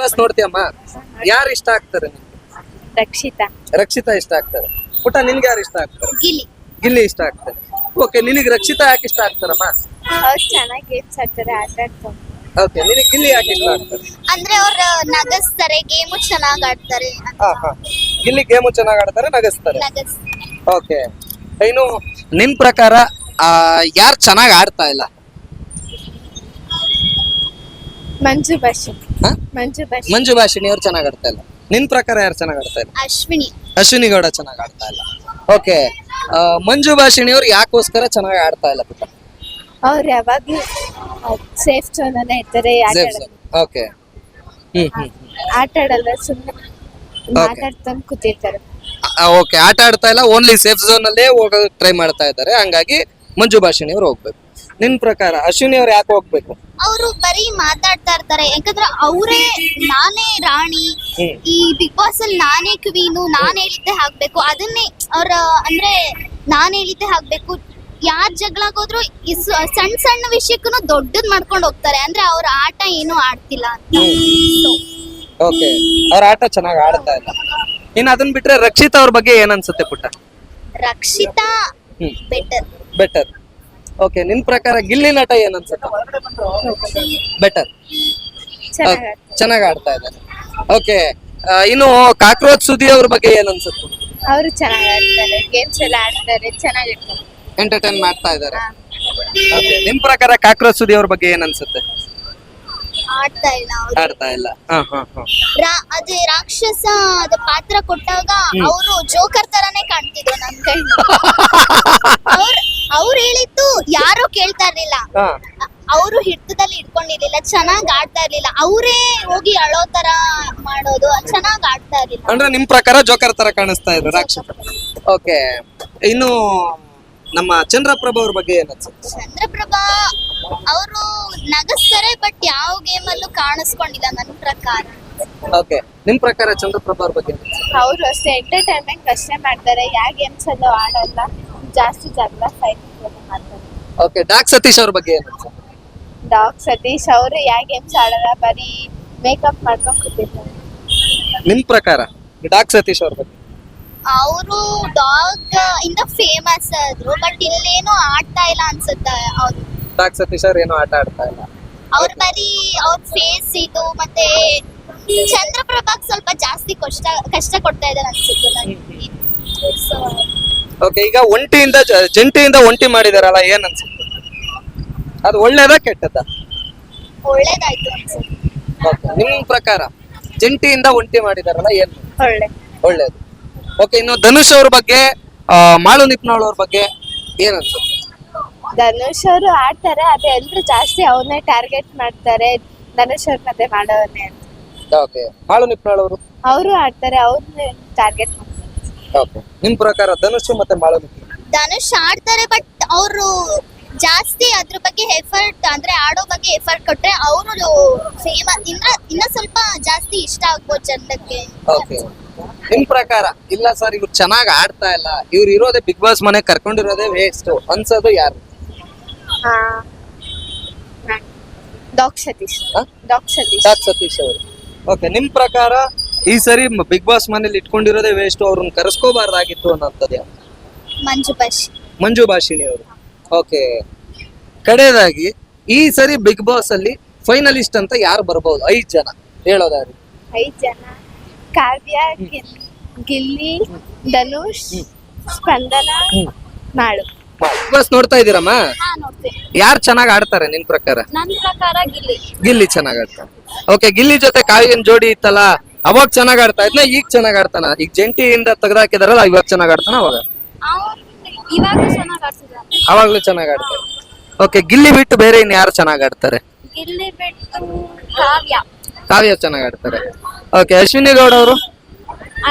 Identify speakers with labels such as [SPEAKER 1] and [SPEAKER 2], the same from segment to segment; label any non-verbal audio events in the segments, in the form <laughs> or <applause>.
[SPEAKER 1] Boss ನೋಡ್ತೀಯಮ್ಮ? ಯಾರು ಇಷ್ಟ ಆಗ್ತಾರೆ ನಿನ್ಗೆ?
[SPEAKER 2] ರಕ್ಷಿತಾ.
[SPEAKER 1] ರಕ್ಷಿತಾ ಇಷ್ಟ ಆಗ್ತಾರೆ. ಪುಟ ನಿನ್ಗೆ ಯಾರು ಇಷ್ಟ ಆಗ್ತಾರೆ?
[SPEAKER 2] ಗಿಲ್ಲಿ.
[SPEAKER 1] ಗಿಲ್ಲಿ ಇಷ್ಟ ಆಗ್ತಾರೆ. ಓಕೆ ನಿನಗೆ ರಕ್ಷಿತಾ ಯಾಕೆ ಇಷ್ಟ ಆಗ್ತಾರಮ್ಮ?
[SPEAKER 2] ಅವ್ರು ಚೆನ್ನಾಗಿ ಗೇಮ್ಸ್ ಆಡ್ತಾರೆ ಆಟ
[SPEAKER 1] ಓಕೆ ನಿನಗೆ ಗಿಲ್ಲಿ ಯಾಕೆ ಇಷ್ಟ ಆಗ್ತಾರೆ?
[SPEAKER 2] ಅಂದ್ರೆ ಅವ್ರ ನಗಸ್ತಾರೆ ಗೇಮು ಚೆನ್ನಾಗಿ ಆಡ್ತಾರೆ.
[SPEAKER 1] ಹಾ ಹಾ. ಗಿಲ್ಲಿ ಗೇಮು ಚೆನ್ನಾಗಿ ಆಡ್ತಾರೆ ನಗಸ್ತಾರೆ.
[SPEAKER 2] ನಗಸ್
[SPEAKER 1] ಓಕೆ ಇನ್ನು ನಿನ್ ಪ್ರಕಾರ ಯಾರು ಚೆನ್ನಾಗಿ ಆಡ್ತಾ ಇಲ್ಲ?
[SPEAKER 2] ಮಂಜು ಭಾಷೆ
[SPEAKER 1] ಹಾ?
[SPEAKER 2] ಮಂಜು ಭಾಷೆ
[SPEAKER 1] ಮಂಜು ಭಾಷಿಣಿ ಅವ್ರು ಚೆನ್ನಾಗಿ ಆಡ್ತಾ ಇಲ್ಲ. ನಿನ್ ಪ್ರಕಾರ ಯಾರು ಚೆನ್ನಾಗಿ ಆಡ್ತಾ ಇಲ್ಲ?
[SPEAKER 2] ಅಶ್ವಿನಿ.
[SPEAKER 1] ಅಶ್ವಿನಿ ಗೌಡ ಚೆನ್ನಾಗಿ ಆಡ್ತಾ ಇಲ್ಲ. ಓಕೆ. ಮಂಜು ಭಾಷಿಣಿ ಅವ್ರು ಯಾಕೋಸ್ಕರ ಚೆನ್ನಾಗಿ ಆಡ್ತಾ ಇಲ್ಲ ಪುಟ್ಟ?
[SPEAKER 2] ಅವ್ರು ಯಾವಾಗ್ಲೂ ಸೇಫ್ ಝೋನ್ ಅಲ್ಲೇ ಇರ್ತಾರೆ ಆಟ ಆಡಲ್ಲ
[SPEAKER 1] ಓಕೆ. ಹ್ಮ್ ಹ್ಮ್
[SPEAKER 2] ಆಟ ಆಡಲ್ಲ ಸುಮ್ಮನೆ ಮಾತಾಡ್ತಾನೆ ಕೂತಿರ್ತಾರೆ.
[SPEAKER 1] ಓಕೆ. ಆಟ ಆಡ್ತಾ ಇಲ್ಲ ಓನ್ಲಿ ಸೇಫ್ ಝೋನ್ ಅಲ್ಲೇ ಹೋಗೋಕೆ ಟ್ರೈ ಮಾಡ್ತಾ ಇದ್ದಾರೆ. ಹಂಗಾಗಿ ಮಂಜು ಭಾಷಿಣಿ ಅವ್ರು ಹೋಗ್ಬೇಕು. ನಿನ್ ಪ್ರಕಾರ ಅಶ್ವಿನಿ ಅವ್ರು ಯಾಕೆ ಹೋಗ್ಬೇಕು?
[SPEAKER 2] ಅವರು ಬರೀ ಮಾತಾಡ್ತಾ ಇರ್ತಾರೆ. ಯಾಕಂದ್ರೆ ಅವರೇ ನಾನೇ ರಾಣಿ. ಈ ಬಿಗ್ ಬಾಸ್ ಅಲ್ಲಿ ನಾನೇ ಕ್ವೀನು ನಾನ್ ಹೇಳಿದ್ದೆ ಹಾಕ್ಬೇಕು. ಅದನ್ನೇ ಅವ್ರ ಅಂದ್ರೆ ನಾನ್ ಹೇಳಿದ್ದೆ ಹಾಕ್ಬೇಕು. ಯಾರ್ ಜಗಳಾಗೋದ್ರು ಸಣ್ಣ ಸಣ್ಣ ವಿಷಯಕ್ಕೂ ದೊಡ್ಡದ್ ಮಾಡ್ಕೊಂಡು ಹೋಗ್ತಾರೆ. ಅಂದ್ರೆ ಅವ್ರ ಆಟ ಏನು ಆಡ್ತಿಲ್ಲ ಅಂತ.
[SPEAKER 1] ಓಕೆ. ಅವ್ರ ಆಟ ಚೆನ್ನಾಗಿ ಆಡ್ತಾ ಇಲ್ಲ. ಇನ್ನು ಅದನ್ ಬಿಟ್ರೆ ರಕ್ಷಿತಾ ಅವ್ರ ಬಗ್ಗೆ ಏನ್ ಅನ್ಸುತ್ತೆ ಪುಟ್ಟ?
[SPEAKER 2] ರಕ್ಷಿತಾ ಬೆಟರ್
[SPEAKER 1] ಬೆಟರ್ ಓಕೆ ನಿನ್ ಪ್ರಕಾರ ಗಿಲ್ಲಿ ನಟ ಏನ್ ಅನ್ಸುತ್ತೆ ಬೆಟರ್
[SPEAKER 2] ಚೆನ್ನಾಗಿ
[SPEAKER 1] ಆಡ್ತಾ ಇದ್ದಾರೆ. ಓಕೆ ಇನ್ನು ಕಾಕ್ರೋಚ್ ಸುದಿ ಅವ್ರ ಬಗ್ಗೆ ಏನ್ ಅನ್ಸುತ್ತೆ
[SPEAKER 2] ಅವರು ಚೆನ್ನಾಗಿ ಆಡ್ತಾರೆ ಗೇಮ್ಸ್ ಎಲ್ಲ ಆಡ್ತಾರೆ ಚೆನ್ನಾಗಿರ್ತಾರೆ
[SPEAKER 1] ಎಂಟರ್ಟೈನ್ ಮಾಡ್ತಾ ಇದ್ದಾರೆ. ನಿಮ್ ಪ್ರಕಾರ ಕಾಕ್ರೋಚ್ ಸುದಿ ಅವ್ರ ಬಗ್ಗೆ ಏನ್ ಅನ್ಸುತ್ತೆ
[SPEAKER 2] ಆಡ್ತಾ ಇಲ್ಲ ಅವ್ರು.
[SPEAKER 1] ಆಡ್ತಾ ಇಲ್ಲ. ಹಾ ಹಾ ಹಾ.
[SPEAKER 2] ರಾ- ಅದೇ ರಾಕ್ಷಸ ಅದು ಪಾತ್ರ ಕೊಟ್ಟಾಗ ಅವರು ಜೋಕರ್ ತರಾನೇ ಕಾಣ್ತಿದ್ರು ನನ್ ಕೈ ಅವ್ರ ಅವ್ರು ಹೇಳಿದ್ದು ಯಾರು ಕೇಳ್ತಾ ಇರ್ಲಿಲ್ಲ.
[SPEAKER 1] ಹಾ.
[SPEAKER 2] ಅವರು ಹಿಡಿತದಲ್ಲಿ ಇಟ್ಕೊಂಡಿರ್ಲಿಲ್ಲ ಚೆನ್ನಾಗ್ ಆಡ್ತಾ ಇರ್ಲಿಲ್ಲ. ಅವರೇ ಹೋಗಿ ಅಳೋ ತರ ಮಾಡೋದು ಚೆನ್ನಾಗ್ ಆಡ್ತಾ ಇರ್ಲಿಲ್ಲ.
[SPEAKER 1] ಅಂದ್ರೆ ನಿಮ್ ಪ್ರಕಾರ ಜೋಕರ್ ತರ ಕಾಣಿಸ್ತಾ ಇದ್ರು ರಾಕ್ಷಸ? ಓಕೆ ಇನ್ನು ನಮ್ಮ ಚಂದ್ರಪ್ರಭ ಅವ್ರ ಬಗ್ಗೆ ಏನ್ ಅನ್ಸುತ್ತೆ?
[SPEAKER 2] ಚಂದ್ರಪ್ರಭಾ ಅವರು ನಗಸ್ತಾರೆ ಬಟ್ ಯಾವ ಗೇಮ್ ಅಲ್ಲೂ ಕಾಣಿಸ್ಕೊಂಡಿಲ್ಲ ನನ್ನ ಪ್ರಕಾರ.
[SPEAKER 1] ಓಕೆ ನಿಮ್ ಪ್ರಕಾರ ಚಂದ್ರಪ್ರಭಾ ಅವ್ರ ಬಗ್ಗೆ ಏನ್ ಅನ್ಸುತ್ತೆ?
[SPEAKER 2] ಅವರು ಅಷ್ಟೇ ಎಂಟರ್ಟೈನ್ಮೆಂಟ್ ಅಷ್ಟೇ ಮಾಡ್ತಾರೆ. ಯಾವ ಗೇಮ್ಸ್ ಅಲ್ಲೂ ಆಡಲ್ಲ. ಜಾಸ್ತಿ ಜಗಳ ಫೈಟ್ ಮಾಡ್ತಾರೆ.
[SPEAKER 1] ಓಕೆ ಡಾಕ್ ಸತೀಶ್ ಅವ್ರ ಬಗ್ಗೆ ಏನ್ ಅನ್ಸುತ್ತೆ?
[SPEAKER 2] ಡಾಗ್ ಸತೀಶ್ ಅವರು ಯಾವ ಗೇಮ್ಸ್ ಆಡಲ್ಲ ಬರೀ ಮೇಕಪ್ ಮಾಡ್ಕೊಂಡು ಕೂತಿರ್ತಾರೆ.
[SPEAKER 1] ನಿಮ್ ಪ್ರಕಾರ ಡಾಕ್ ಸತೀಶ್ ಅವ್ರ ಬಗ್ಗೆ?
[SPEAKER 2] ಅವರು ಡಾಗ್ ಇಂದ ಫೇಮಸ್ ಆದ್ರು ಬಟ್ ಇಲ್ಲೇನು ಆಡ್ತಾ ಇಲ್ಲ ಅನ್ಸುತ್ತೆ ಅವ್ರು.
[SPEAKER 1] ಡಾಗ್ ಸತೀಶ್ ಅವ್ರು ಏನೋ ಆಟ ಆಡ್ತಾ ಇಲ್ಲ.
[SPEAKER 2] ಅವ್ರ ಬರೀ ಅವ್ರ ಫೇಸ್ ಇದು ಮತ್ತೆ ಚಂದ್ರಪ್ರಭಾಗ್ ಸ್ವಲ್ಪ ಜಾಸ್ತಿ ಕಷ್ಟ ಕಷ್ಟ ಕೊಡ್ತಾ ಇದ್ದಾರೆ ಅನ್ಸುತ್ತೆ ನನಗೆ
[SPEAKER 1] ಓಕೆ ಈಗ ಒಂಟಿಯಿಂದ ಜ- ಜಂಟಿಯಿಂದ ಒಂಟಿ ಮಾಡಿದಾರಲ್ಲ ಏನ್ ಅನ್ಸುತ್ತೆ? ಅದು ಒಳ್ಳೇದಾ ಕೆಟ್ಟದ
[SPEAKER 2] ಒಳ್ಳೇದಾಯ್ತು ಅನ್ಸುತ್ತೆ.
[SPEAKER 1] ಓಕೆ ನಿಮ್ ಪ್ರಕಾರ ಜಂಟಿಯಿಂದ ಒಂಟಿ ಮಾಡಿದಾರಲ್ಲ ಏನ್?
[SPEAKER 2] ಒಳ್ಳೆ.
[SPEAKER 1] ಒಳ್ಳೇದು. ಓಕೆ ಇನ್ನು ಧನುಷ್ ಅವ್ರ ಬಗ್ಗೆ ಆ, ಮಾಳು ನಿಪ್ನಾಳ್ ಅವ್ರ ಬಗ್ಗೆ ಏನ್ ಅನ್ಸುತ್ತೆ?
[SPEAKER 2] ಧನುಷ್ ಅವರು ಆಡ್ತಾರೆ ಅದೇ ಎಲ್ರು ಜಾಸ್ತಿ ಅವನ್ನೇ ಟಾರ್ಗೆಟ್ ಮಾಡ್ತಾರೆ ಧನುಷ್ ಅವ್ರ ಮತ್ತೆ ಮಾಡೋವನ್ನೇ ಅಂತ.
[SPEAKER 1] ಓಕೆ ಮಾಳು ನಿಪ್ನಾಳ್ ಅವರು?
[SPEAKER 2] ಅವರು ಆಡ್ತಾರೆ ಅವ್ರನ್ನೇ ಟಾರ್ಗೆಟ್ ಮಾಡ್ತಾರೆ.
[SPEAKER 1] ಓಕೆ ನಿಮ್ ಪ್ರಕಾರ ಧನುಷ್ ಮತ್ತೆ ಮಾಳು ನಿಪ್ನಾಳ್?
[SPEAKER 2] ಧನುಷ್ ಆಡ್ತಾರೆ ಬಟ್ ಅವರು ಜಾಸ್ತಿ ಅದ್ರ ಬಗ್ಗೆ ಎಫರ್ಟ್ ಅಂದ್ರೆ ಆಡೋ ಬಗ್ಗೆ ಎಫರ್ಟ್ ಕೊಟ್ರೆ ಅವರು ಫೇಮಸ್ ಇನ್ನ ಇನ್ನ ಸ್ವಲ್ಪ ಜಾಸ್ತಿ ಇಷ್ಟ ಆಗ್ಬೋದು ಜನಕ್ಕೆ.
[SPEAKER 1] ಓಕೆ. ನಿಮ್ ಪ್ರಕಾರ? ಇಲ್ಲ ಸರ್ ಇವ್ರು ಚೆನ್ನಾಗಿ ಆಡ್ತಾ ಇಲ್ಲ. ಇವ್ರು ಇರೋದೇ ಬಿಗ್ ಬಾಸ್ ಮನೆ ಕರ್ಕೊಂಡಿರೋದೇ ವೇಸ್ಟ್ ಅನ್ಸೋದು ಯಾರು?
[SPEAKER 2] ಡಾಕ್ ಸತೀಶ್.
[SPEAKER 1] ಹಾ?
[SPEAKER 2] ಡಾಕ್ ಸತೀಶ್.
[SPEAKER 1] ಸತೀಶ್ ಅವರು. ಓಕೆ ನಿಮ್ ಪ್ರಕಾರ ಈ ಸರಿ ಬಿಗ್ ಬಾಸ್ ಮನೇಲಿ ಇಟ್ಕೊಂಡಿರೋದೇ ವೇಸ್ಟ್ ಅವ್ರನ್ನ ಕರೆಸ್ಕೋಬಾರ್ದಾಗಿತ್ತು ಅನ್ನೋಂಥದ್ದು?
[SPEAKER 2] ಮಂಜು ಬಶ್
[SPEAKER 1] ಮಂಜು ಭಾಷಿಣಿ ಅವರು. ಓಕೆ ಕಡೆಯದಾಗಿ ಈ ಸರಿ ಬಿಗ್ ಬಾಸ್ ಅಲ್ಲಿ ಫೈನಲಿಸ್ಟ್ ಅಂತ ಯಾರು ಬರ್ಬೋದು? ಐದ್ ಜನ. ಹೇಳೋದಾದ್ರೆ.
[SPEAKER 2] ಐದ್ ಜನ. ಕಾವ್ಯ ಗಿಲ್- ಗಿಲ್ಲಿ ಧನುಷ್ ಸ್ಪಂದನ ಮಾಡು
[SPEAKER 1] ಬಸ್ ಬಾಸ್ ನೋಡ್ತಾ ಇದ್ದೀರಮ್ಮ?
[SPEAKER 2] ಹಾ ನೋಡ್ತೀನಿ.
[SPEAKER 1] ಯಾರು ಚೆನ್ನಾಗಿ ಆಡ್ತಾರೆ ನಿನ್ ಪ್ರಕಾರ?
[SPEAKER 2] ನನ್ನ ಪ್ರಕಾರ ಗಿಲ್ಲಿ.
[SPEAKER 1] ಗಿಲ್ಲಿ ಚೆನ್ನಾಗ್ ಆಡ್ತಾರೆ ಓಕೆ ಗಿಲ್ಲಿ ಜೊತೆ ಕಾವ್ಯನ್ ಜೋಡಿ ಇತ್ತಲ್ಲ ಅವಾಗ ಚೆನ್ನಾಗ್ ಆಡ್ತಾ ಇದ್ನ ಈಗ ಚೆನ್ನಾಗ್ ಆಡ್ತಾನ. ಈಗ ಜಂಟಿಯಿಂದ ತೆಗ್ದಾಕಿದಾರಲ್ಲ ಇವಾಗ ಚೆನ್ನಾಗ್ ಆಡ್ತಾನ ಅವಾಗ?
[SPEAKER 2] ಇವಾಗ ಚೆನ್ನಾಗಿ
[SPEAKER 1] ಅವಾಗ್ಲೂ ಚೆನ್ನಾಗ್ ಆಡ್ತಾರೆ ಓಕೆ ಗಿಲ್ಲಿ ಬಿಟ್ಟು ಬೇರೆ ಇನ್ ಯಾರು ಚೆನ್ನಾಗ್ ಆಡ್ತಾರೆ?
[SPEAKER 2] ಗಿಲ್ಲಿ ಬಿಟ್ಟು ಕಾವ್ಯ.
[SPEAKER 1] ಕಾವ್ಯ ಚೆನ್ನಾಗಿ ಆಡ್ತಾರೆ. ಓಕೆ ಅಶ್ವಿನಿ ಗೌಡ ಅವರು?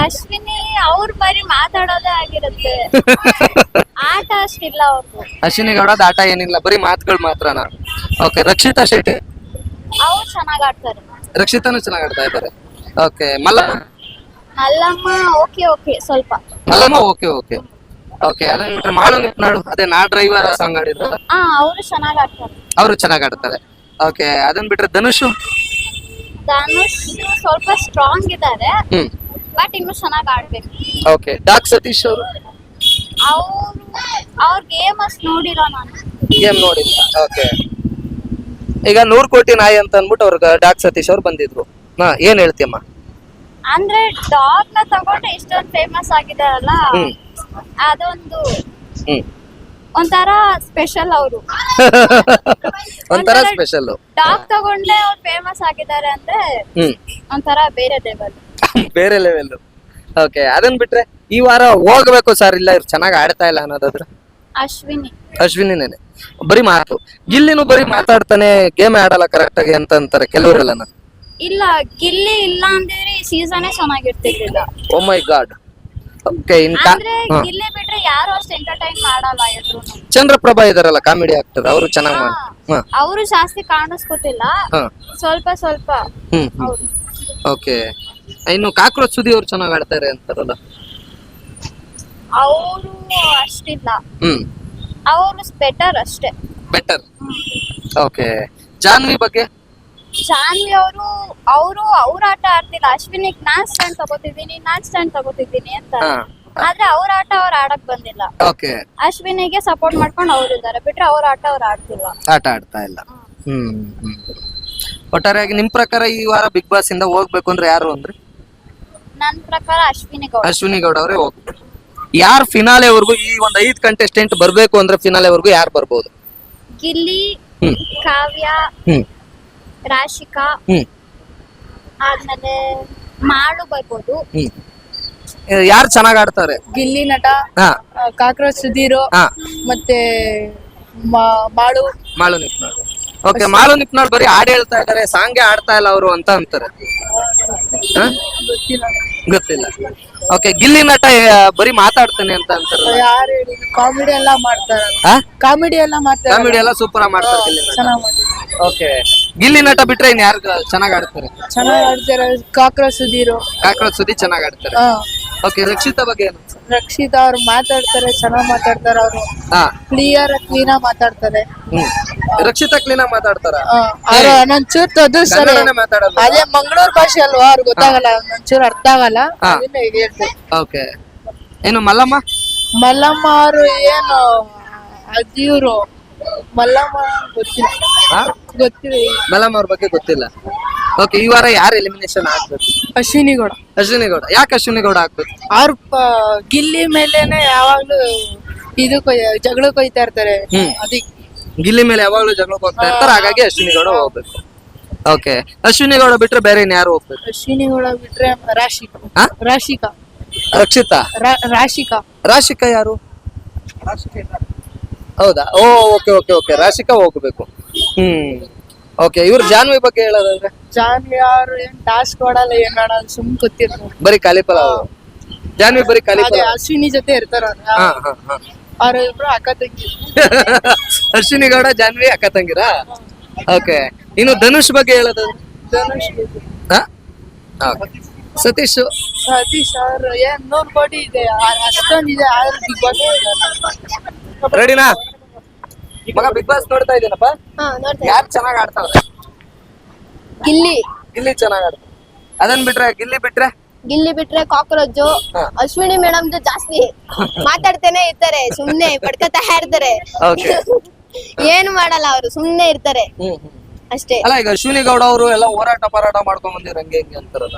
[SPEAKER 2] ಅಶ್ವಿನಿ ಅವ್ರ ಬರೀ ಮಾತಾಡೋದೇ ಆಗಿರುತ್ತೆ. ಆಟ ಅಷ್ಟಿಲ್ಲ ಅವ್ರದ್ದು
[SPEAKER 1] ಅಶ್ವಿನಿ ಗೌಡದ ಆಟ ಏನಿಲ್ಲ ಬರೀ ಮಾತುಗಳು ಮಾತ್ರ ಓಕೆ ರಕ್ಷಿತಾ ಶೆಟ್ಟಿ?
[SPEAKER 2] ಅವ್ರು ಚೆನ್ನಾಗ್ ಆಡ್ತಾರೆ.
[SPEAKER 1] ರಕ್ಷಿತಾನು ಚೆನ್ನಾಗಿ ಆಡ್ತಾ ಇದ್ದಾರೆ okay Mallamma?
[SPEAKER 2] Mallamma okay okay ಸ್ವಲ್ಪ.
[SPEAKER 1] ಮಲ್ಲಮ್ಮ ಓಕೆ ಓಕೆ ಓಕೆ ಅದೇ ಬಿಟ್ರೆ ಮಾಡು ನಿಪ್ನಾಳು ಅದೇ ನಾ ಡ್ರೈವರ್ ಸಾಂಗ್ ಆಡಿದ್ರು
[SPEAKER 2] ಹಾ ಅವರು ಚೆನ್ನಾಗಿ ಆಡ್ತಾರೆ.
[SPEAKER 1] ಅವರು ಚೆನ್ನಾಗಿ ಆಡ್ತಾರೆ. ಓಕೆ ಅದನ್ನ ಬಿಟ್ರೆ ಧನುಷ್?
[SPEAKER 2] ಧನುಷ್ ಸ್ವಲ್ಪ ಸ್ಟ್ರಾಂಗ್ ಇದ್ದಾರೆ
[SPEAKER 1] ಹ್ಮ್.
[SPEAKER 2] ಬಟ್ ಇನ್ನು ಚೆನ್ನಾಗಿ ಆಡ್ಬೇಕು.
[SPEAKER 1] ಓಕೆ ಡಾಕ್ ಸತೀಶ್ ಅವರು?
[SPEAKER 2] ಅವ್ರು ಅವ್ರ ಗೇಮ್ ಅಷ್ಟು ನೋಡಿಲ್ಲ ನಾನು.
[SPEAKER 1] ಗೇಮ್ ನೋಡಿಲ್ಲ. ಓಕೆ ಈಗ ನೂರು ಕೋಟಿ ನಾಯಿ ಅಂತ ಅಂದ್ಬಿಟ್ಟು ಅವ್ರಿಗೆ ಡಾಕ್ ಸತೀಶ್ ಅವ್ರು ಬಂದಿದ್ರು. ಹಾ ಏನ್ ಹೇಳ್ತೀಯಮ್ಮ?
[SPEAKER 2] ಅಂದ್ರೆ ಡಾಗ್ನ ತಗೊಂಡ್ರೆ ಇಷ್ಟೊಂದು ಫೇಮಸ್ ಆಗಿದಾರಲ್ಲ?
[SPEAKER 1] ಹ್ಮ್.
[SPEAKER 2] ಅದೊಂದು
[SPEAKER 1] ಹ್ಮ್.
[SPEAKER 2] ಒಂಥರ ಸ್ಪೆಷಲ್ ಅವರು. <laughs>
[SPEAKER 1] ಒಂಥರ ಸ್ಪೆಷಲ್
[SPEAKER 2] ಡಾಕ್ ತಗೊಂಡ್ಲೆ ಅವ್ರು ಫೇಮಸ್ ಆಗಿದ್ದಾರೆ ಅಂದ್ರೆ
[SPEAKER 1] ಹ್ಮ್.
[SPEAKER 2] ಒಂಥರ ಬೇರೆ ಲೆವೆಲ್ <laughs>
[SPEAKER 1] ಬೇರೆ ಲೆವೆಲ್ ಓಕೆ ಅದನ್ ಬಿಟ್ರೆ ಈ ವಾರ ಹೋಗ್ಬೇಕು ಸರ್ ಇಲ್ಲ ಇವ್ರು ಚೆನ್ನಾಗಿ ಆಡ್ತಾ ಇಲ್ಲ ಅನ್ನೋದಾದ್ರೆ?
[SPEAKER 2] ಅಶ್ವಿನಿ.
[SPEAKER 1] ಅಶ್ವಿನಿನೇನೆ. ಬರೀ ಮಾತು. ಗಿಲ್ಲಿನೂ ಬರೀ ಮಾತಾಡ್ತಾನೆ ಗೇಮ್ ಆಡಲ್ಲ ಕರೆಕ್ಟ್ ಆಗಿ ಅಂತ ಅಂತಾರೆ ಕೆಲವರೆಲ್ಲ.
[SPEAKER 2] ಇಲ್ಲ ಗಿಲ್ಲಿ ಇಲ್ಲ ಅಂದ್ರೆ ಈ ಸೀಸನೇ ಚೆನ್ನಾಗಿರ್ತಿರ್ಲಿಲ್ಲ.
[SPEAKER 1] ಓ ಮೈ ಗಾಡ್ ಓಕೆ
[SPEAKER 2] ಅಂದ್ರೆ ಇಲ್ಲಿ ಬಿಟ್ರೆ ಯಾರು ಅಷ್ಟು ಎಂಟರ್ಟೈನ್ ಮಾಡಲ್ಲ ಎಲ್ರು
[SPEAKER 1] ಚಂದ್ರಪ್ರಭಾ ಇದಾರಲ್ಲ ಕಾಮಿಡಿ ಆಕ್ಟರ್ ಅವರು ಚೆನ್ನಾಗಿ ಮಾಡಿ ಹಾ.
[SPEAKER 2] ಅವರು ಜಾಸ್ತಿ ಕಾಣಿಸ್ಕೊತಿಲ್ಲ
[SPEAKER 1] ಹಾ.
[SPEAKER 2] ಸ್ವಲ್ಪ ಸ್ವಲ್ಪ.
[SPEAKER 1] ಹ್ಮ್
[SPEAKER 2] ಹೌದು.
[SPEAKER 1] ಓಕೆ ಇನ್ನು ಕಾಕ್ರೋಚ್ ಸುದಿ ಅವ್ರು ಚೆನ್ನಾಗಿ ಆಡ್ತಾರೆ ಅಂತಾರಲ್ಲ.
[SPEAKER 2] ಅವರು ಅಷ್ಟಿಲ್ಲ.
[SPEAKER 1] ಹ್ಮ್.
[SPEAKER 2] ಅವರು ಬೆಟರ್ ಅಷ್ಟೇ.
[SPEAKER 1] ಬೆಟರ್ ಓಕೆ ಜಾನ್ವಿ ಬಗ್ಗೆ?
[SPEAKER 2] ಜಾನ್ವಿ ಅವರು ಅವರು ಅವ್ರ ಆಟ ಆಡ್ತಿಲ್ಲ. ಅಶ್ವಿನಿಗ್ ನಾನ್ ಸ್ಟ್ಯಾಂಡ್ ತಗೋತಿದ್ದೀನಿ ನಾನ್ ಸ್ಟ್ಯಾಂಡ್ ತಗೋತಿದ್ದೀನಿ ಅಂತ.
[SPEAKER 1] ಹಾ.
[SPEAKER 2] ಆದ್ರೆ ಅವ್ರ ಆಟ ಅವ್ರ ಆಡಕ್ ಬಂದಿಲ್ಲ.
[SPEAKER 1] ಓಕೆ.
[SPEAKER 2] ಅಶ್ವಿನಿಗೆ ಸಪೋರ್ಟ್ ಮಾಡ್ಕೊಂಡು ಅವ್ರು ಇದ್ದಾರೆ ಬಿಟ್ರೆ ಅವ್ರ ಆಟ ಅವ್ರ ಆಡ್ತಿಲ್ಲ.
[SPEAKER 1] ಆಟ ಆಡ್ತಾ ಇಲ್ಲ. ಹ್ಮ್ ಹ್ಮ್. ಒಟ್ಟಾರೆಯಾಗಿ ನಿಮ್ ಪ್ರಕಾರ ಈ ವಾರ ಬಿಗ್ ಬಾಸ್ ಇಂದ ಹೋಗ್ಬೇಕು ಅಂದ್ರೆ ಯಾರು ಅಂದ್ರೆ?
[SPEAKER 2] ನನ್ ಪ್ರಕಾರ ಅಶ್ವಿನಿ ಗೌಡ.
[SPEAKER 1] ಅಶ್ವಿನಿ ಗೌಡ ಅವರೇ ಹೋಗ್ಬೇಕು. ಯಾರು ಫಿನಾಲೆವರೆಗೂ ಈ ಒಂದ್ ಐದ್ ಕಂಟೆಸ್ಟೆಂಟ್ ಬರ್ಬೇಕು ಅಂದ್ರೆ ಫಿನಾಲೆವರೆಗೂ ಯಾರು ಬರ್ಬೋದು?
[SPEAKER 2] ಗಿಲ್ಲಿ
[SPEAKER 1] ಹ್ಮ್.
[SPEAKER 2] ಕಾವ್ಯ
[SPEAKER 1] ಹ್ಮ್.
[SPEAKER 2] ರಾಶಿಕಾ
[SPEAKER 1] ಹ್ಮ್.
[SPEAKER 2] ಆಮೇಲೆ ಮಾಡು ಬರ್ಬೋದು.
[SPEAKER 1] ಹ್ಮ್. ಯಾರು ಚೆನ್ನಾಗ್ ಆಡ್ತಾರೆ?
[SPEAKER 3] ಗಿಲ್ಲಿ ನಟ
[SPEAKER 1] ಹಾ.
[SPEAKER 3] ಕಾಕ್ರೋಚ್ ಸುಧೀರು
[SPEAKER 1] ಹಾ.
[SPEAKER 3] ಮತ್ತೆ ಮಾ- ಮಾಡು
[SPEAKER 1] ಮಾಳು ನಿಪ್ನಾಳ್. ಓಕೆ ಮಾಳು ನಿಪ್ನಾಳ್ ಬರೀ ಹಾಡು ಹೇಳ್ತಾ ಇದಾರೆ ಸಾಂಗೆ ಆಡ್ತಾ ಇಲ್ಲ ಅವರು ಅಂತ ಅಂತಾರೆ. ಹಾ? ಗೊತ್ತಿಲ್ಲ. ಓಕೆ ಗಿಲ್ಲಿ ನಟ ಆ, ಬರೀ ಮಾತಾಡ್ತಾನೆ ಅಂತ ಅಂತಾರೆ.
[SPEAKER 3] ಯಾರು ಕಾಮಿಡಿ ಎಲ್ಲ ಮಾಡ್ತಾರೆ. ಕಾಮಿಡಿ ಎಲ್ಲ ಮಾಡ್ತಾರೆ.
[SPEAKER 1] ಕಾಮಿಡಿ ಎಲ್ಲ ಸೂಪರ್ ಆಗಿ ಮಾಡ್ತಾರೆ ಗಿಲ್ಲಿ ನಟ.
[SPEAKER 3] ಚೆನ್ನಾಗ್
[SPEAKER 1] ಓಕೆ. ಗಿಲ್ಲಿ ನಟ ಬಿಟ್ರೆ ಇನ್ ಯಾರು ಚೆನ್ನಾಗ್ ಆಡ್ತಾರೆ?
[SPEAKER 3] ಚೆನ್ನಾಗಿ ಆಡ್ತಾರೆ ಕಾಕ್ರೋಚ್ ಸುಧೀರು.
[SPEAKER 1] ಕಾಕ್ರೋಚ್ ಸುದಿ ಚೆನ್ನಾಗ್ ಆಡ್ತಾರೆ.
[SPEAKER 3] ಹಾ.
[SPEAKER 1] ಓಕೆ ರಕ್ಷಿತಾ ಬಗ್ಗೆ ಏನು?
[SPEAKER 3] ರಕ್ಷಿತಾ ಅವ್ರು ಮಾತಾಡ್ತಾರೆ ಚೆನ್ನಾಗ್ ಮಾತಾಡ್ತಾರೆ ಅವರು.
[SPEAKER 1] ಹಾ.
[SPEAKER 3] ಕ್ಲಿಯರ್ ಕ್ಲೀನ್ ಮಾತಾಡ್ತಾರೆ.
[SPEAKER 1] ಹ್ಮ್. ರಕ್ಷಿತಾ ಕ್ಲೀನ್ ಆಗಿ ಮಾತಾಡ್ತಾರ
[SPEAKER 3] ಅವ್ರು ಒಂದೊಂಚೂರ್ ತದು ಸರಿ
[SPEAKER 1] ಕನ್ನಡನೇ ಮಾತಾಡೋದು
[SPEAKER 3] ಅದೇ ಮಂಗಳೂರು ಭಾಷೆ ಅಲ್ವಾ ಅವ್ರಿಗೆ ಗೊತ್ತಾಗಲ್ಲ ಒಂಚೂರು ಅರ್ಥ ಆಗಲ್ಲ.
[SPEAKER 1] ಹಾ.
[SPEAKER 3] ಅದನ್ನ
[SPEAKER 1] ಓಕೆ. ಏನು ಮಲ್ಲಮ್ಮ?
[SPEAKER 3] ಮಲ್ಲಮ್ಮ ಅವರು ಏನು ಅದಿವ್ರು. ಮಲ್ಲಮ್ಮ ಗೊತ್ತಿಲ್ಲ.
[SPEAKER 1] ಹಾ?
[SPEAKER 3] ಗೊತ್ತಿಲ್ಲ.
[SPEAKER 1] ಮಲ್ಲಮ್ಮ ಅವ್ರ ಬಗ್ಗೆ ಗೊತ್ತಿಲ್ಲ. ಓಕೆ ಈ ವಾರ ಯಾರು ಎಲಿಮಿನೇಷನ್ ಆಗ್ಬೇಕು?
[SPEAKER 3] ಅಶ್ವಿನಿ ಗೌಡ.
[SPEAKER 1] ಅಶ್ವಿನಿ ಗೌಡ. ಯಾಕೆ ಅಶ್ವಿನಿ ಗೌಡ ಆಗ್ಬೇಕು?
[SPEAKER 3] ಅವ್ರ ಗಿಲ್ಲಿ ಮೇಲೆನೆ ಯಾವಾಗ್ಲೂ ಇದು ಕೊಯ್ ಜಗಳ ಕೊಯ್ತಾ ಇರ್ತಾರೆ.
[SPEAKER 1] ಹ್ಮ್.
[SPEAKER 3] ಅದಕ್ಕೆ
[SPEAKER 1] ಗಿಲ್ಲಿ ಮೇಲೆ ಯಾವಾಗ್ಲೂ ಜಗಳಕ್ಕೆ ಹೋಗ್ತಾ ಇರ್ತಾರೆ ಹಾಗಾಗಿ ಅಶ್ವಿನಿ ಗೌಡ ಹೋಗ್ಬೇಕು. ಓಕೆ ಅಶ್ವಿನಿ ಗೌಡ ಬಿಟ್ರೆ ಬೇರೆ ಯಾರು ಹೋಗ್ಬೇಕು?
[SPEAKER 3] ಅಶ್ವಿನಿ ಗೌಡ ಬಿಟ್ರೆ ರಾಶಿಕಾ
[SPEAKER 1] ಹಾ?
[SPEAKER 3] ರಾಶಿಕಾ.
[SPEAKER 1] ರಕ್ಷಿತಾ?
[SPEAKER 3] ರಾ- ರಾಶಿಕಾ.
[SPEAKER 1] ರಾಶಿಕಾ ಯಾರು? ಹೌದಾ? Oh okay okay okay Rashika ಹೋಗ್ಬೇಕು. ಹ್ಮ್. ಓಕೆ ಇವ್ರು ಜಾನ್ವಿ ಬಗ್ಗೆ ಹೇಳೋದಾದ್ರೆ?
[SPEAKER 3] ಜಾನ್ವಿ ಅವ್ರು ಏನ್ ಟಾಸ್ಕ್ ಕೊಡಲ್ಲ ಏನ್ ಮಾಡಲ್ಲ ಸುಮ್ ಕೂತಿರ್ತಾರೆ
[SPEAKER 1] ಬರೀ ಕಾಲಿಫಲ ಜಾನ್ವಿ ಬರೀ
[SPEAKER 3] ಅದೇ
[SPEAKER 1] ಕಾಲಿಫಲ
[SPEAKER 3] ಅಶ್ವಿನಿ ಜೊತೆ ಇರ್ತಾರ
[SPEAKER 1] ಹಾ ಹಾ ಹಾ.
[SPEAKER 3] ಅವ್ರ ಇಬ್ರು ಅಕ್ಕ ತಂಗಿ. <laughs>
[SPEAKER 1] ಅಶ್ವಿನಿ ಗೌಡ ಜಾನ್ವಿ ಅಕ್ಕ ತಂಗಿರಾ? ಓಕೆ ಇನ್ನು ಧನುಷ್ ಬಗ್ಗೆ ಹೇಳೋದಾದ್ರೆ?
[SPEAKER 3] ಧನುಷ್
[SPEAKER 1] ಹಾ? Okay. ಸತೀಶ್.
[SPEAKER 3] ಸತೀಶ್ ಅವ್ರು ಏನ್ ನೂರ್ ಕೋಟಿ ಇದೆ. ಆ- ಅಷ್ಟೊಂದಿದೆ ಆದ್ರೆ ಬಿಗ್ ಬಾಸ್
[SPEAKER 1] ರೆಡಿನಾ ಮಗ ಬಿಗ್ ಬಾಸ್ ನೋಡ್ತಾ ಇದ್ದೀನಪ್ಪ?
[SPEAKER 2] ಹಾ ನೋಡ್ತಾ
[SPEAKER 1] ಯಾರು ಚೆನ್ನಾಗ್ ಆಡ್ತಾವ್ರೆ?
[SPEAKER 2] ಗಿಲ್ಲಿ.
[SPEAKER 1] ಗಿಲ್ಲಿ ಚೆನ್ನಾಗ್ ಆಡ್ತಾರೆ ಅದನ್ ಬಿಟ್ರೆ ಗಿಲ್ಲಿ ಬಿಟ್ರೆ?
[SPEAKER 2] ಗಿಲ್ಲಿ ಬಿಟ್ರೆ ಕಾಕ್ರೋಚ್
[SPEAKER 1] ಹಾ.
[SPEAKER 2] ಅಶ್ವಿನಿ ಮೇಡಮ್ ಜಾಸ್ತಿ ಮಾತಾಡ್ತೇನೆ ಇರ್ತಾರೆ ಸುಮ್ನೆ ಪಡ್ಕೋತಾ ಇರ್ತಾರೆ.
[SPEAKER 1] Okay. <laughs>
[SPEAKER 2] ಏನು ಮಾಡಲ್ಲ ಅವರು ಸುಮ್ನೆ ಇರ್ತಾರೆ.
[SPEAKER 1] ಹ್ಮ್ ಹ್ಮ್.
[SPEAKER 2] ಅಷ್ಟೇ.
[SPEAKER 1] ಅಲ್ಲ ಈಗ ಅಶ್ವಿನಿ ಗೌಡ ಅವರು ಎಲ್ಲ ಹೋರಾಟ ಪಾರಾಟ ಮಾಡ್ಕೊಂಡ್ ಬಂದಿರ ಹಂಗೆ ಹಿಂಗೆ ಅಂತಾರಲ್ಲ.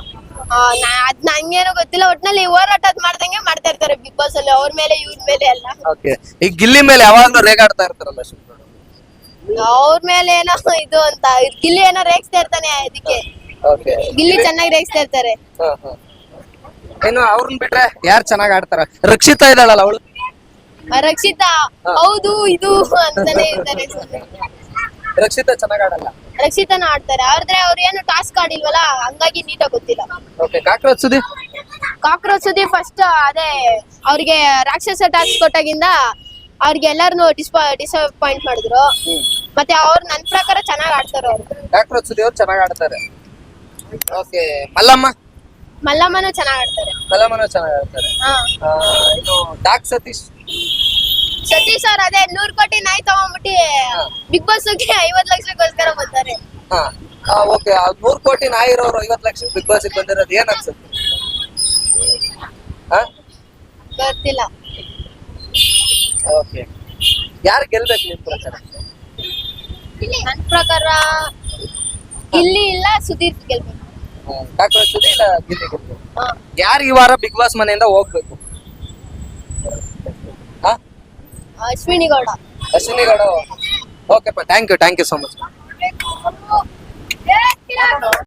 [SPEAKER 2] ಆ, ನಾ- ಅದ್ ನಂಗೇನು ಗೊತ್ತಿಲ್ಲ ಒಟ್ನಲ್ಲಿ ಹೋರಾಟ ಮಾಡ್ದಂಗೆ ಮಾಡ್ತಾ ಇರ್ತಾರೆ ಬಿಗ್ ಬಾಸ್ ಅಲ್ಲಿ ಅವ್ರ ಮೇಲೆ ಇವ್ರ ಮೇಲೆ ಎಲ್ಲ.
[SPEAKER 1] ಓಕೆ ಈಗ ಗಿಲ್ಲಿ ಮೇಲೆ ಯಾವಾಗ್ಲೂ ರೇಗಾಡ್ತಾ ಇರ್ತಾರಲ್ಲ ಅಶ್ವಿನಿ ಗೌಡ
[SPEAKER 2] ಅವ್ರ ಮೇಲೆ ಏನೋ ಇದು ಅಂತ ಗಿಲ್ಲಿ ಏನೋ ರೇಗಿಸ್ತಾ ಇರ್ತಾನೆ ಅದಕ್ಕೆ
[SPEAKER 1] ಓಕೆ
[SPEAKER 2] ಗಿಲ್ಲಿ ಚೆನ್ನಾಗಿ ರೇಗಿಸ್ತಾ ಇರ್ತಾರೆ.
[SPEAKER 1] ಏನೋ ಅವ್ರನ್ನ ಬಿಟ್ರೆ ಯಾರು ಚೆನ್ನಾಗ್ ಆಡ್ತಾರ? ರಕ್ಷಿತಾ ಇದ್ದಾಳಲ್ಲ ಅವಳು?
[SPEAKER 2] ಆ, ರಕ್ಷಿತಾ ಹೌದು ಇದು ಅಂತಾನೆ ಇರ್ತಾರೆ. ಸುಮ್ನೆ.
[SPEAKER 1] ರಕ್ಷಿತಾ ಚೆನ್ನಾಗಿ ಆಡಲ್ಲ.
[SPEAKER 2] ರಕ್ಷಿತನ ಆಡ್ತಾರೆ ಆದ್ರೆ ಅವ್ರು ಏನು ಟಾಸ್ಕ್ ಆಡಿಲ್ವಲ್ಲ ಹಂಗಾಗಿ ನೀಟಾಗಿ ಗೊತ್ತಿಲ್ಲ.
[SPEAKER 1] ಓಕೆ ಕಾಕ್ರೋಚ್ ಸುದಿ
[SPEAKER 2] ಕಾಕ್ರೋಚ್ ಸುದಿ ಫಸ್ಟ್ ಅದೇ ಅವ್ರಿಗೆ ರಾಕ್ಷಸ ಟಾಸ್ಕ್ ಕೊಟ್ಟಾಗಿಂದ ಅವ್ರಿಗೆ ಎಲ್ಲಾರನು ಡಿಸ್ಪ ಡಿಸಪಾಯಿಂಟ್ ಮಾಡಿದ್ರು. ಮತ್ತೆ ಅವ್ರು ನನ್ ಪ್ರಕಾರ ಚೆನ್ನಾಗ್ ಆಡ್ತಾರೆ ಅವ್ರು.
[SPEAKER 1] ಕಾಕ್ರೋಚ್ ಸುದಿ ಅವ್ರು ಚೆನ್ನಾಗಿ ಆಡ್ತಾರೆ. ಓಕೆ ಮಲ್ಲಮ್ಮ?
[SPEAKER 2] ಮಲ್ಲಮ್ಮನು ಚೆನ್ನಾಗಿ ಆಡ್ತಾರೆ.
[SPEAKER 1] ಮಲ್ಲಮ್ಮನ ಚೆನ್ನಾಗಿ ಆಡ್ತಾರೆ.
[SPEAKER 2] ಹಾ.
[SPEAKER 1] ಆ, ಇದು ಡಾಕ್ ಸತೀಶ್?
[SPEAKER 2] ಸತೀಶ್ ಅವ್ರ ಅದೇ ನೂರ್ ಕೋಟಿ ನಾಯಿ ತಗೊಂಡ್ಬಿಟ್ಟು ಬಿಗ್ ಬಾಸ್ಗೆ ಐವತ್ ಲಕ್ಷಕ್ಕೋಸ್ಕರ ಬಂತಾರೆ
[SPEAKER 1] ಹಾ ಓಕೆ ನೂರ್ ಕೋಟಿ ನಾಯಿ ಇರೋರು ಐವತ್ ಲಕ್ಷ ಬಿಗ್ ಬಾಸ್ ಬಂದಿರೋದು ಏನ್ ಅನ್ಸುತ್ತೆ?
[SPEAKER 2] ಗೊತ್ತಿಲ್ಲ.
[SPEAKER 1] ಓಕೆ ಯಾರು ಗೆಲ್ಬೇಕು ನಿಮ್ ಪ್ರಕಾರ?
[SPEAKER 2] ನನ್ ಪ್ರಕಾರ ಇಲ್ಲಿ ಇಲ್ಲ ಸುದೀಪ್ ಗೆಲ್ಬೇಕು.
[SPEAKER 1] ಕಾಕ್ರೋಚ್ ಇಲ್ಲ ಗಿಲ್ಲಿ ಗೆಲ್ಬೇಕು. ಯಾರು ಈ ವಾರ ಬಿಗ್ ಬಾಸ್ ಮನೆಯಿಂದ ಹೋಗ್ಬೇಕು ಹಾ
[SPEAKER 2] Ashwini Gowda.
[SPEAKER 1] Ashwini Gowda. ಓಕೆಪ್ಪ thank you thank you so much